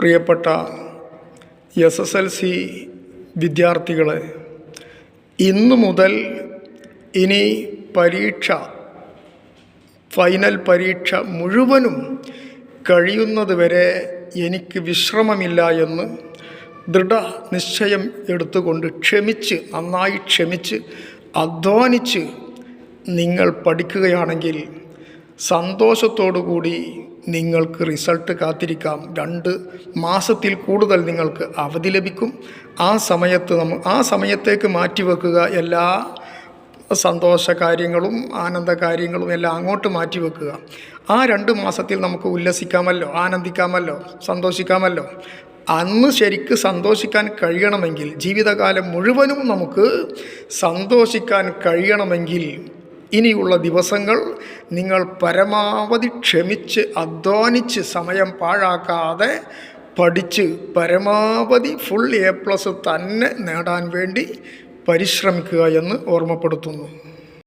പ്രിയപ്പെട്ട S S L C വിദ്യാർത്ഥികളെ ഇന്നു മുതൽ ഇനി പരീക്ഷ ഫൈനൽ പരീക്ഷ മുഴുവനും കഴിയുന്നത് വരെ എനിക്ക് വിശ്രമമില്ല എന്ന് ദൃഢ നിശ്ചയം എടുത്തുകൊണ്ട് ക്ഷമിച്ച് നന്നായി ക്ഷമിച്ച് അധ്വാനിച്ച് നിങ്ങൾ പഠിക്കുകയാണെങ്കിൽ സന്തോഷത്തോടു കൂടി നിങ്ങൾക്ക് റിസൾട്ട് കാത്തിരിക്കാം. രണ്ട് മാസത്തിൽ കൂടുതൽ നിങ്ങൾക്ക് അവധി ലഭിക്കും. ആ സമയത്ത് നമ്മൾ ആ സമയത്തേക്ക് മാറ്റിവെക്കുക എല്ലാ സന്തോഷ കാര്യങ്ങളും ആനന്ദ കാര്യങ്ങളും എല്ലാം അങ്ങോട്ട് മാറ്റിവെക്കുക ആ രണ്ട് മാസത്തിൽ നമുക്ക് ഉല്ലസിക്കാമല്ലോ ആനന്ദിക്കാമല്ലോ സന്തോഷിക്കാമല്ലോ. അന്ന് ശരിക്ക് സന്തോഷിക്കാൻ കഴിയണമെങ്കിൽ ജീവിതകാലം മുഴുവനും നമുക്ക് സന്തോഷിക്കാൻ കഴിയണമെങ്കിൽ ഇനിയുള്ള ദിവസങ്ങൾ നിങ്ങൾ പരമാവധി ക്ഷമിച്ച് അധ്വാനിച്ച് സമയം പാഴാക്കാതെ പഠിച്ച് പരമാവധി ഫുൾ എ പ്ലസ് തന്നെ നേടാൻ വേണ്ടി പരിശ്രമിക്കുക എന്ന് ഓർമ്മപ്പെടുത്തുന്നു.